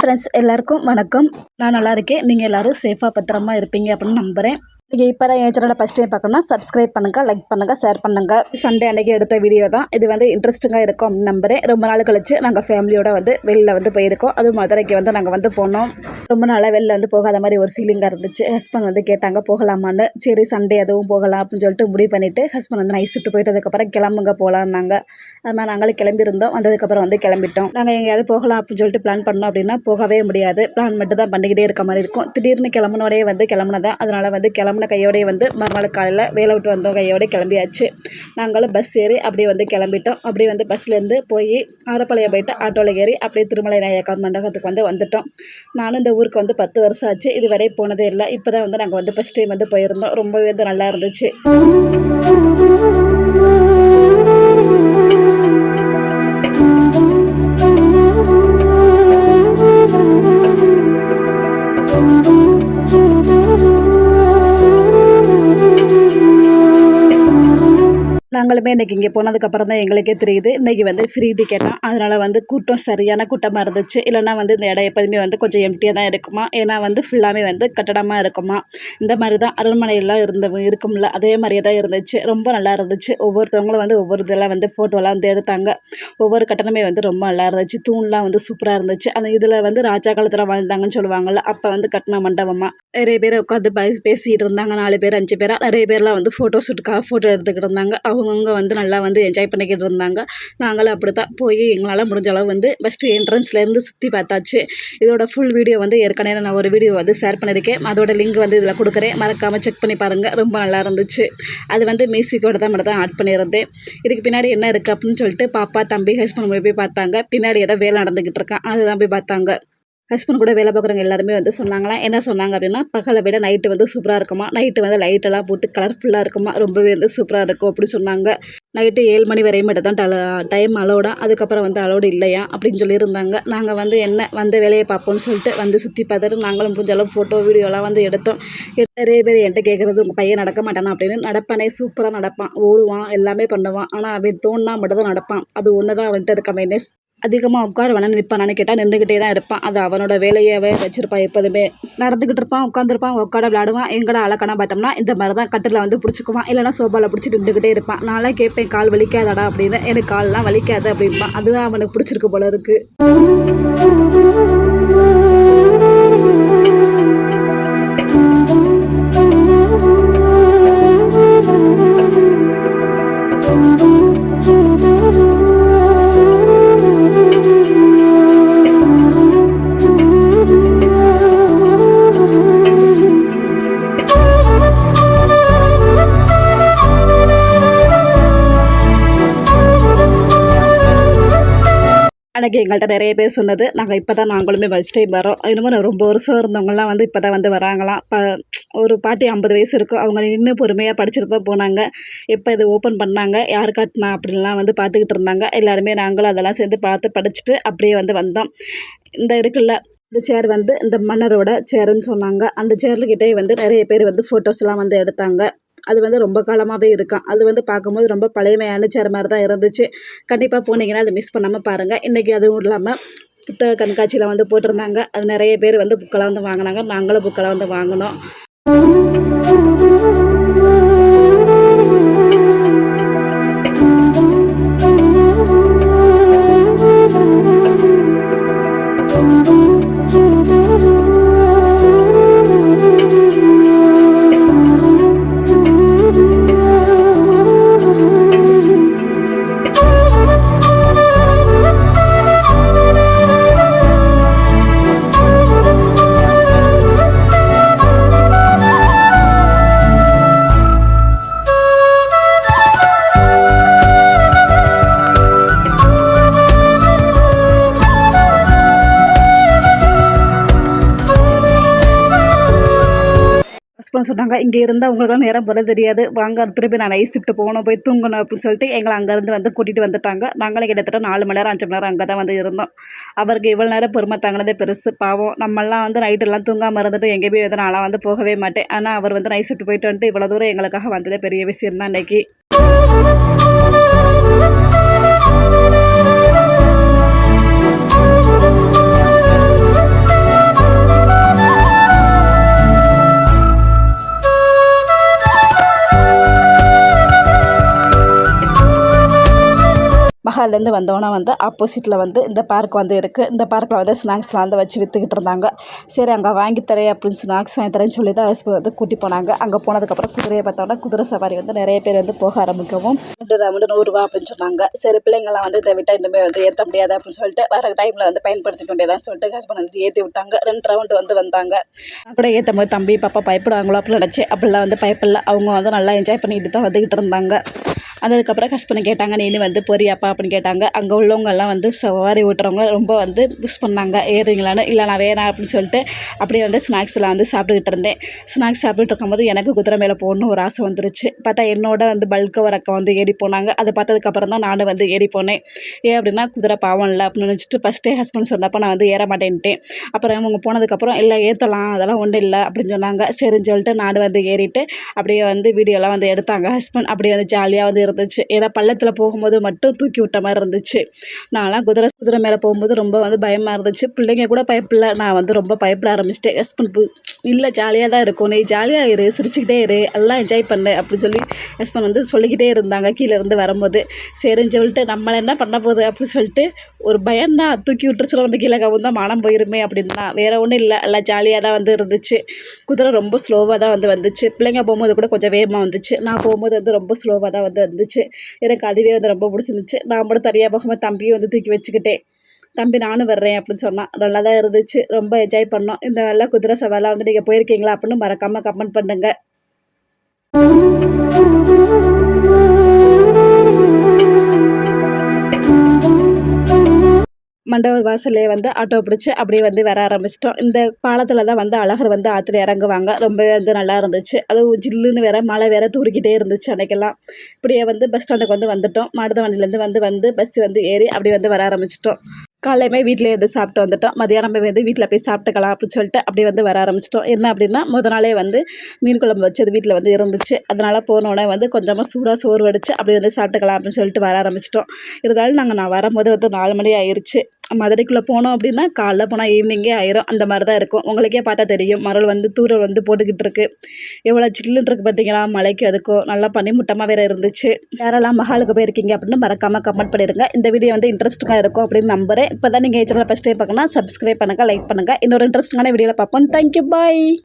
Friends எல்லாருக்கும் வணக்கம். நான் நல்லா இருக்கேன் நீங்கள் எல்லோரும் சேஃபாக பத்திரமா இருப்பீங்க அப்படின்னு நம்புகிறேன் நீங்கள் இப்போ தான் என் சேனலை ஃபஸ்ட் டைம் பார்க்கணும்னா சப்ஸ்கிரைப் பண்ணுங்கள் லைக் பண்ணுங்கள் ஷேர் பண்ணுங்கள் சண்டே அன்றைக்கி எடுத்த வீடியோ தான். இது வந்து இன்ட்ரெஸ்டிங்காக இருக்கும் அப்படின்னு நம்புகிறேன் ரொம்ப நாள் கழிச்சு நாங்கள் ஃபேமிலியோடு வந்து வெளியில் வந்து போயிருக்கோம். அதுவும் மதுரைக்கு வந்து நாங்கள் வந்து போனோம். ரொம்ப நாளாக வெளில வந்து போகாத மாதிரி ஒரு ஃபீலிங்காக இருந்துச்சு. ஹஸ்பண்ட் வந்து கேட்டாங்க போகலாமான்னு. சரி சண்டே அதுவும் போகலாம் அப்படின்னு சொல்லிட்டு முடிவு பண்ணிவிட்டு ஹஸ்பண்ட் வந்து நைஸ் விட்டு போயிட்டதுக்கப்புறம் கிளம்புங்க போகலான்னாங்க அது மாதிரி நாங்களும் கிளம்பியிருந்தோம். வந்ததுக்கப்புறம் வந்து கிளம்பிட்டோம். நாங்கள் எங்கேயாவது போகலாம் அப்படின்னு சொல்லிட்டு பிளான் பண்ணோம் அப்படின்னா போகவே முடியாது. பிளான் மட்டும் தான் பண்ணிக்கிட்டே இருக்க மாதிரி இருக்கும். திடீர்னு கிளம்புனோடே வந்து கிளம்புனதான் அதனால் வந்து கிளம்புன கையோடய வந்து மறுநாள் காலையில் வேலை விட்டு வந்தோம் கையோட கிளம்பியாச்சு. நாங்களும் பஸ் ஏறி அப்படியே வந்து கிளம்பிட்டோம். அப்படியே வந்து பஸ்லேருந்து போய் ஆரப்பாளையம் போயிட்டு ஆட்டோவில் ஏறி அப்படியே திருமலை நாயக்கர் மண்டபத்துக்கு வந்து வந்துட்டோம். நானும் இந்த ஊருக்கு வந்து பத்து வருஷம் ஆச்சு. இதுவரை போனதே இல்லை. இப்போ தான் வந்து நாங்கள் வந்து ஃபஸ்ட் டைம் வந்து போயிருந்தோம். ரொம்பவே வந்து நல்லா இருந்துச்சு. நாங்களுமே இன்றைக்கி இங்கே போனதுக்கப்புறம் தான் எங்களுக்கே தெரியுது. இன்றைக்கி வந்து ஃப்ரீ டிக்கெட்டாக அதனால் வந்து கூட்டம் சரியான கூட்டமாக இருந்துச்சு. இல்லைனா வந்து இந்த இடம் எப்போதுமே வந்து கொஞ்சம் எம்டியாக தான் இருக்குமா? ஏன்னா வந்து ஃபுல்லாமே வந்து கட்டடமாக இருக்குமா? இந்த மாதிரி தான் அரண்மனையெல்லாம் இருந்த இருக்கும்ல. அதே மாதிரியே தான் இருந்துச்சு. ரொம்ப நல்லா இருந்துச்சு. ஒவ்வொருத்தவங்களும் வந்து ஒவ்வொரு இதெல்லாம் வந்து ஃபோட்டோலாம் வந்து எடுத்தாங்க. ஒவ்வொரு கட்டணமே வந்து ரொம்ப நல்லா இருந்துச்சு. தூண்லாம் வந்து சூப்பராக இருந்துச்சு. அந்த இதில் வந்து ராஜா காலத்தில் வாழ்ந்தாங்கன்னு சொல்லுவாங்கள்ல அப்போ வந்து கட்டின மண்டபமாக நிறைய பேர் உட்காந்து பேசிகிட்டு இருந்தாங்க. நாலு பேர் அஞ்சு பேராக நிறைய பேர்லாம் வந்து ஃபோட்டோ ஷூட்டுக்காக ஃபோட்டோ எடுத்துக்கிட்டு இருந்தாங்க. அவங்க அவங்கவுங்க வந்து நல்லா வந்து என்ஜாய் பண்ணிக்கிட்டு இருந்தாங்க. நாங்களும் அப்படி தான் போய் எங்களால் முடிஞ்ச அளவு வந்து ஃபஸ்ட்டு என்ட்ரன்ஸ்லேருந்து சுற்றி பார்த்தாச்சு. இதோட ஃபுல் வீடியோ வந்து ஏற்கனவே நான் ஒரு வீடியோ வந்து ஷேர் பண்ணியிருக்கேன் அதோட லிங்க் வந்து இதில் கொடுக்குறேன். மறக்காமல் செக் பண்ணி பாருங்கள் ரொம்ப நல்லா இருந்துச்சு. அது வந்து மியூசிக்கோட தான் மட்டும் தான் ஆட் பண்ணியிருந்தேன். இதுக்கு பின்னாடி என்ன இருக்குது அப்படின்னு சொல்லிட்டு பாப்பா தம்பி ஹஸ்பண்ட் போய் பார்த்தாங்க. பின்னாடி ஏதோ வேலை நடந்துக்கிட்டு இருக்கான் அதுதான் போய் பார்த்தாங்க. ஹஸ்பண்ட் கூட வேலை பார்க்குறவங்க எல்லாருமே வந்து சொன்னாங்களாம் என்ன சொன்னாங்க அப்படின்னா பகலை விட நைட்டு வந்து சூப்பராக இருக்குமா? நைட்டு வந்து லைட்டெல்லாம் போட்டு கலர்ஃபுல்லாக இருக்குமா? ரொம்பவே வந்து சூப்பராக இருக்கும் அப்படி சொன்னாங்க. நைட்டு ஏழு மணி வரையும் மட்டும் தான் டைம் அலோடா அதுக்கப்புறம் வந்து அலோடு இல்லையா? அப்படின்னு சொல்லியிருந்தாங்க. நாங்கள் வந்து என்ன வந்து வேலையை பார்ப்போம்னு சொல்லிட்டு வந்து சுற்றி பார்த்துட்டு நாங்களும் முடிஞ்ச அளவு ஃபோட்டோ வீடியோலாம் வந்து எடுத்தோம். நிறைய பேர் என்கிட்ட கேட்குறது உங்கள் பையன் நடக்க மாட்டானா? அப்படின்னு. நடப்பானே சூப்பராக நடப்பான். ஓடுவான் எல்லாமே பண்ணுவான். ஆனால் அவன் தோணுனா மட்டும் தான் நடப்பான். அது ஒன்று தான் அவன்கிட்ட இருக்க மைனஸ் அதிகமாக உட்கார வேணாம் நிற்பானான்னு கேட்டால் நின்றுக்கிட்டே தான் இருப்பான். அது அவனோட வேலையாகவே வச்சுருப்பான் எப்போதுமே. நடந்துக்கிட்டு இருப்பான் உட்காந்துருப்பான் உட்கார விளாடுவான் எங்கடா அழகான பார்த்தோம்னா இந்த மாதிரி தான் கட்டில் வந்து பிடிச்சிக்குவான். இல்லைனா சோபாவில் பிடிச்சி நின்றுக்கிட்டே இருப்பான். நான்லாம் கேட்பேன் கால் வலிக்காதடா அப்படின்னு. எனக்கு கால்லாம் வலிக்காது அப்படின்பான் அதுதான் அவனுக்கு பிடிச்சிருக்கு போல இருக்குது அன்றைக்கி எங்கள்கிட்ட நிறைய பேர் சொன்னது நாங்கள் இப்போ தான் நாங்களுமே ஃபஸ்ட் டைம் வரோம் இன்னமும் ரொம்ப வருஷம் இருந்தவங்களாம் வந்து இப்போ தான் வந்து வராங்களாம். இப்போ ஒரு பாட்டி ஐம்பது வயசு இருக்கும் அவங்க நின்று பொறுமையாக படிச்சுட்டு தான் போனாங்க. எப்போ இது ஓப்பன் பண்ணாங்க? யார் காட்டினா? அப்படின்லாம் வந்து பார்த்துக்கிட்டு இருந்தாங்க. எல்லாருமே நாங்களும் அதெல்லாம் சேர்ந்து பார்த்து படிச்சுட்டு அப்படியே வந்து வந்தோம். இந்த இருக்குல்ல இந்த சேர் வந்து இந்த மன்னரோட சேர்ன்னு சொன்னாங்க. அந்த சேர்லுக்கிட்டே வந்து நிறைய பேர் வந்து ஃபோட்டோஸ்லாம் வந்து எடுத்தாங்க. அது வந்து ரொம்ப காலமாகவே இருக்கும் அது வந்து பார்க்கும்போது ரொம்ப பழையமையான சேர் மாதிரி தான் இருந்துச்சு. கண்டிப்பாக போனீங்கன்னா அதை மிஸ் பண்ணாமல் பாருங்கள் இன்றைக்கி அதுவும் இல்லாமல் புத்தக கண்காட்சியில் வந்து போட்டிருந்தாங்க. அது நிறைய பேர் வந்து புக்கெல்லாம் வந்து வாங்கினாங்க. நாங்களும் புக்கெல்லாம் வந்து வாங்கினோம். அப்படின்னு சொன்னாங்க. இங்கே இருந்தால் உங்களுக்குலாம் நேரம் போகிறது தெரியாது. வாங்க திருப்பி நான் நைட் ஷிஃப்ட் போகணும் போய் தூங்கணும் அப்படின்னு சொல்லிட்டு எங்களை அங்கேருந்து வந்து கூட்டிகிட்டு வந்துட்டாங்க. நாங்களும் கிட்டத்தட்ட நாலு மணி நேரம் அஞ்சு மணி நேரம் அங்கே தான் வந்து இருந்தோம். அவருக்கு இவ்வளோ நேரம் பொறுமை தாங்கினதே பெருசு. பாவம் நம்மளாம் வந்து நைட்டெல்லாம் தூங்காமல் இருந்துட்டு எங்கே போய் வந்து நான்லாம் வந்து போகவே மாட்டேன். ஆனால் அவர் வந்து நைட் ஷிஃப்ட் போயிட்டு வந்துட்டு இவ்வளோ தூரம் எங்களுக்காக வந்ததே பெரிய விஷயம் தான் இன்றைக்கி மஹால்லேருந்து வந்தவொன்னே வந்து ஆப்போசிட்டில் வந்து இந்த பார்க் வந்து இருக்குது இந்த பார்க்கில் வந்து ஸ்நாக்ஸ்லாம் வந்து வச்சு விற்றுக்கிட்டு இருந்தாங்க. சரி அங்கே வாங்கி தரேன் அப்படின்னு ஸ்நாக்ஸ் வாங்கி தரேன்னு சொல்லி தான் ஹஸ்பண்ட் வந்து கூட்டி போனாங்க. அங்கே போனதுக்கப்புறம் குதிரையை பார்த்தோன்னா குதிரை சவாரி வந்து நிறைய பேர் வந்து போக ஆரம்பிக்கவும் ரெண்டு ரவுண்டு நூறுரூவா அப்படின்னு சொன்னாங்க. சரி பிள்ளைங்கள்லாம் வந்து இதை விட்டால் இனிமேல் வந்து ஏற்ற முடியாது அப்படின்னு சொல்லிட்டு வர டைமில் வந்து பயன்படுத்திக்க வேண்டியதான்னு சொல்லிட்டு ஹஸ்பண்ட் வந்து ஏற்றி விட்டாங்க. ரெண்டு ரவுண்டு வந்து வந்தாங்க. கூட ஏற்றும் போது தம்பி பாப்பா பயப்படுவாங்களோ அப்படின்னு நினச்சி அப்படிலாம் வந்து பயப்படல. அவங்க வந்து நல்லா என்ஜாய் பண்ணிக்கிட்டு தான் வந்துக்கிட்டு இருந்தாங்க. அதுக்கப்புறம் ஹஸ்பண்ட் கேட்டாங்க நீனு வந்து போறியாப்பா? அப்படின்னு கேட்டாங்க. அங்கே உள்ளவங்கெல்லாம் வந்து சவாரி ஓட்டுறவங்க ரொம்ப வந்து புஷ் பண்ணாங்க. ஏறுறீங்களான்னு? இல்லை நான் வேணாம் அப்படின்னு சொல்லிட்டு அப்படியே வந்து ஸ்நாக்ஸ்லாம் வந்து சாப்பிட்டுக்கிட்டு இருந்தேன். ஸ்நாக்ஸ் சாப்பிட்டுட்டு இருக்கும்போது எனக்கு குதிரை மேலே போகணுன்னு ஒரு ஆசை வந்துருச்சு. பார்த்தா என்னோட வந்து பல்க ஒரு அக்கா வந்து ஏறி போனாங்க. அதை பார்த்ததுக்கப்புறம் தான் நானும் வந்து ஏறி போனேன். ஏன் அப்படின்னா குதிரை பாவம் இல்லை அப்படின்னு நினச்சிட்டு ஃபஸ்ட்டே ஹஸ்பண்ட் சொன்னப்போ நான் வந்து ஏற மாட்டேன்ட்டேன் அப்புறம் அவங்க போனதுக்கப்புறம் இல்லை ஏற்றலாம் அதெல்லாம் ஒன்றும் இல்லை அப்படின்னு சொன்னாங்க. சரின்னு சொல்லிட்டு நானும் வந்து ஏறிட்டு அப்படியே வந்து வீடியோலாம் வந்து எடுத்தாங்க. ஹஸ்பண்ட் அப்படியே வந்து ஜாலியாக வந்து இருந்துச்சு. ஏன்னா பள்ளத்தில் போகும்போது மட்டும் தூக்கி விட்ட மாதிரி இருந்துச்சு. நான்லாம் குதிரை குதிரை மேலே போகும்போது ரொம்ப வந்து பயமாக இருந்துச்சு. பிள்ளைங்க கூட பயப்பில்லை நான் வந்து ரொம்ப பயப்பட ஆரம்பிச்சிட்டேன். ஹஸ்பண்ட் இல்லை ஜாலியாக தான் இருக்கும். நீ ஜாலியாக இரு சிரிச்சுக்கிட்டே இரு எல்லாம் என்ஜாய் பண்ணு அப்படின்னு சொல்லி ஹஸ்பண்ட் வந்து சொல்லிக்கிட்டே இருந்தாங்க கீழே இருந்து வரும்போது. சரின்னு சொல்லிட்டு நம்மளை என்ன பண்ண போகுது? அப்படின்னு சொல்லிட்டு ஒரு பயம்தான் தூக்கி விட்டுருச்சு வந்து கீழே கவுந்தா மானம் போயிருமே அப்படின்னு தான். வேறு ஒன்றும் இல்லை எல்லாம் ஜாலியாக தான் வந்து இருந்துச்சு. குதிரை ரொம்ப ஸ்லோவாக தான் வந்து வந்துச்சு. பிள்ளைங்க போகும்போது கூட கொஞ்சம் வேகமாக வந்துச்சு. நான் போகும்போது வந்து ரொம்ப ஸ்லோவாக தான் வந்து வந்துச்சு. எனக்கு அதுவே வந்து ரொம்ப பிடிச்சிருந்துச்சு. நான் மட்டும் தனியாக போகும்போது தம்பியும் வந்து தூக்கி வச்சுக்கிட்டேன். தம்பி நானும் வர்றேன் அப்படின்னு சொன்னான் நல்லா தான் இருந்துச்சு. ரொம்ப என்ஜாய் பண்ணோம். இந்த வெள்ளை குதிரை சவாலாம் வந்து நீங்கள் போயிருக்கீங்களா அப்படின்னு மறக்காமல் கமெண்ட் பண்ணுங்கள் மண்டப வாசல்லே வந்து ஆட்டோ பிடிச்சி அப்படியே வந்து வர ஆரம்பிச்சிட்டோம். இந்த பாலத்தில் தான் வந்து அழகர் வந்து ஆற்றுல இறங்குவாங்க. ரொம்பவே வந்து நல்லா இருந்துச்சு. அதுவும் ஜில்லுன்னு வேற மழை வேற தூரிக்கிட்டே இருந்துச்சு அன்னைக்கெல்லாம். இப்படியே வந்து பஸ் ஸ்டாண்டுக்கு வந்து வந்துட்டோம். மாடுதவண்டிலேருந்து வந்து வந்து பஸ் வந்து ஏறி அப்படியே வந்து வர ஆரம்பிச்சிட்டோம். காலையுமே வீட்டிலே வந்து சாப்பிட்டு வந்துட்டோம். மதியானம் போய் வந்து வீட்டில் போய் சாப்பிட்டுக்கலாம் அப்படின்னு சொல்லிட்டு அப்படியே வந்து வர ஆரம்பிச்சிட்டோம். என்ன அப்படின்னா முத நாளே வந்து மீன் குழம்பு வச்சது வீட்டில் வந்து இருந்துச்சு. அதனால் போனோடனே வந்து கொஞ்சமாக சூடாக சோறு வடித்து அப்படியே வந்து சாப்பிட்டுக்கலாம் அப்படின்னு சொல்லிட்டு வர ஆரம்பிச்சிட்டோம். இருந்தாலும் நாங்கள் நான் வரும்போது வந்து நாலு மணி ஆயிடுச்சு மதுரைக்குள்ளே போனோம் அப்படின்னா காலைல போனால் ஈவினிங்கே ஆயிரும். அந்த மாதிரி தான் இருக்கும். உங்களுக்கே பார்த்தா தெரியும். மரல் வந்து தூரல் வந்து போட்டுக்கிட்டு இருக்கு. எவ்வளோ சில்லுன்னு இருக்குது பார்த்தீங்களா? மலைக்கு அதுக்கும் நல்லா பனிமுட்டமாக வேறு இருந்துச்சு. யாரெல்லாம் மகாலுக்கு போயிருக்கீங்க அப்படின்னு மறக்காமல் கமெண்ட் பண்ணிடுங்க. இந்த வீடியோ வந்து இன்ட்ரெஸ்டிங்காக இருக்கும் அப்படின்னு நம்புறேன். இப்போ தான் நீங்கள் சேனல் ஃபஸ்ட் டைம் பார்க்கணும் சப்ஸ்கிரைப் பண்ணுங்கள் லைக் பண்ணுங்கள் இன்னொரு இன்ட்ரெஸ்டிங்கான வீடியோவில் பார்ப்போம். Thank you bye